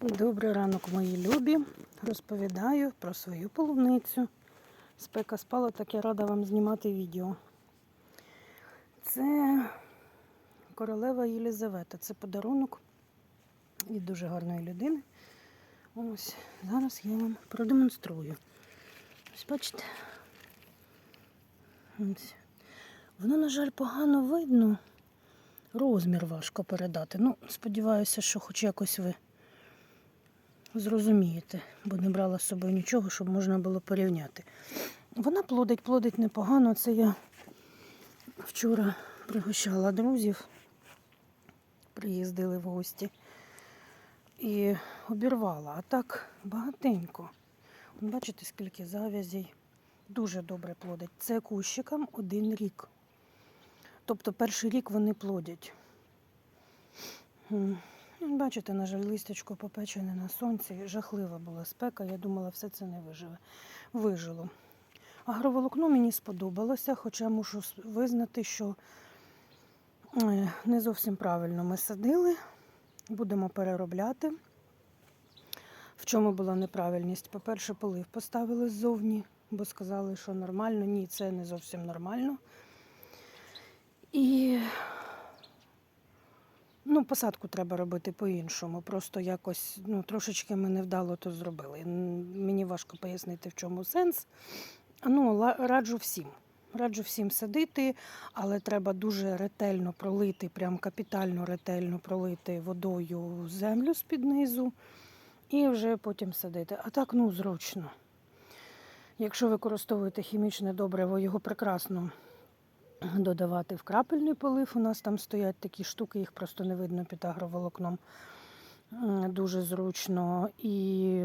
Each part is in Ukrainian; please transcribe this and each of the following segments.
Добрий ранок, мої любі. Розповідаю про свою полуницю. Спека спала, так я рада вам знімати відео. Це королева Єлізавета. Це подарунок від дуже гарної людини. Ось зараз я вам продемонструю. Ось бачите. Ось. Воно, на жаль, погано видно. Розмір важко передати. Ну, сподіваюся, що хоч якось ви зрозумієте, бо не брала з собою нічого, щоб можна було порівняти. Вона плодить, плодить непогано. Це я вчора пригощала друзів, приїздили в гості і обірвала. А так багатенько. Бачите, скільки завязей. Дуже добре плодить. Це кущикам один рік. Тобто перший рік вони плодять. Бачите, на жаль, листячко попечене на сонці. Жахлива була спека. Я думала, все це не виживе. Вижило. Агроволокно мені сподобалося, хоча мушу визнати, що е, не зовсім правильно ми садили. Будемо переробляти. В чому була неправильність? По-перше, полив поставили ззовні, бо сказали, що нормально. Ні, це не зовсім нормально. І ну, посадку треба робити по-іншому. Просто якось ну, трошечки ми невдало то зробили. Мені важко пояснити, в чому сенс. Ну, раджу всім. Раджу всім садити, але треба дуже ретельно пролити, прям капітально ретельно пролити водою землю з-під низу і вже потім садити. А так, ну, зручно. Якщо використовуєте хімічне добриво, його прекрасно додавати в крапельний полив. У нас там стоять такі штуки, їх просто не видно під агроволокном. Дуже зручно. І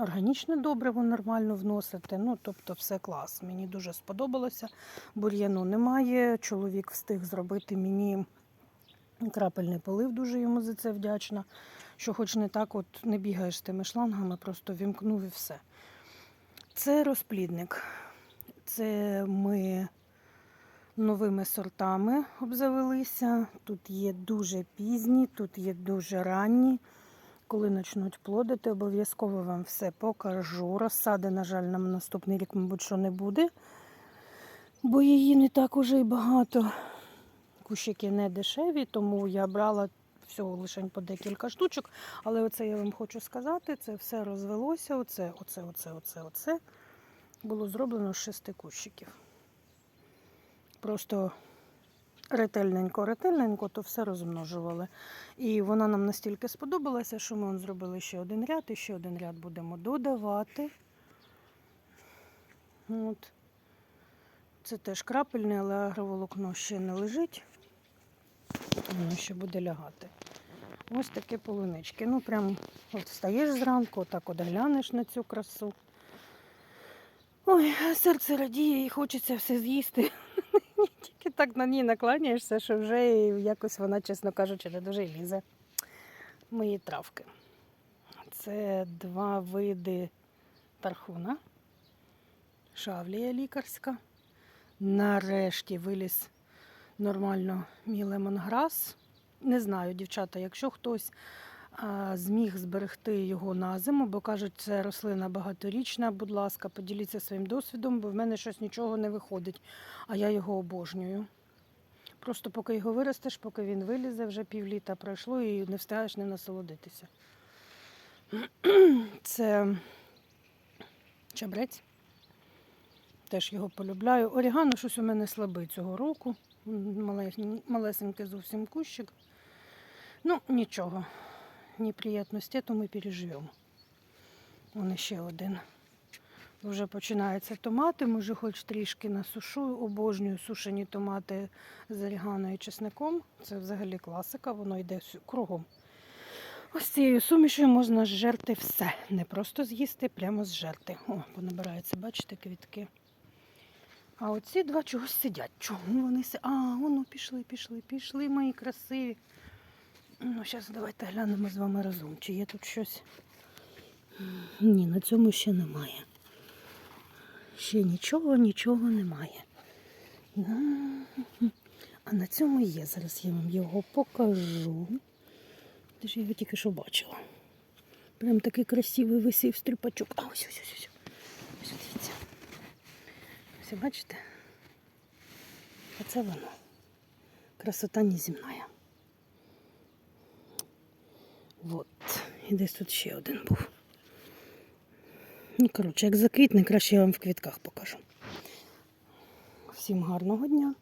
органічне добриво нормально вносити. Ну, тобто, все клас. Мені дуже сподобалося. Бур'яну немає. Чоловік встиг зробити мені крапельний полив, дуже йому за це вдячна. Що хоч не так, от не бігаєш тими шлангами, просто вімкнув і все. Це розплідник. Це ми новими сортами обзавелися. Тут є дуже пізні, тут є дуже ранні. Коли почнуть плодити, обов'язково вам все покажу. Розсади, на жаль, нам наступний рік, мабуть, що не буде, бо її не так уже й багато. Кущики не дешеві, тому я брала всього лише по декілька штучок. Але оце я вам хочу сказати, це все розвелося. Оце, оце, оце, оце, оце було зроблено з шести кущиків. Просто ретельненько, ретельненько, то все розмножували. І вона нам настільки сподобалася, що ми зробили ще один ряд, і ще один ряд будемо додавати. От. Це теж крапельне, але агроволокно ще не лежить. Воно ще буде лягати. Ось такі полунички. Ну, прям от встаєш зранку, отак от глянеш на цю красу. Ой, серце радіє і хочеться все з'їсти. Так на ній накланяєшся, що вже якось вона, чесно кажучи, не дуже лізе. Мої травки. Це два види тархуна. Шавлія лікарська. Нарешті виліз нормально мій лемонграс. Не знаю, дівчата, якщо хтось зміг зберегти його на зиму, бо кажуть, це рослина багаторічна. Будь ласка, поділіться своїм досвідом, бо в мене щось нічого не виходить, а я його обожнюю. Просто поки його виростеш, поки він вилізе, вже півліта пройшло і не встигаєш не насолодитися. Це чабрець. Теж його полюбляю. Орігано щось у мене слабий цього року. Малесенький зовсім кущик. Ну, нічого. Неприємності, то ми переживемо. Вон ще один. Вже починаються томати, може хоч трішки насушу. Обожнюю сушені томати з орігано і чесником. Це взагалі класика, воно йде кругом. Ось цією сумішю можна зжерти все. Не просто з'їсти, прямо зжерти. О, понабираються, бачите, квітки. А оці два чогось сидять. Чому вони си... А, воно пішли, пішли, пішли, мої красиві. Ну, зараз давайте глянемо з вами разом. Чи є тут щось? Ні, на цьому ще немає. Ще нічого, нічого немає. А на цьому є. Зараз я вам його покажу. Де ж я його тільки що бачила. Прям такий красивий висів стріпачок. А ось ось ось ось. Ось дивіться. Ось бачите? Оце воно. Красота неземная. І десь тут ще один був. Ну, коротше, як заквітне, краще я вам в квітках покажу. Всім гарного дня.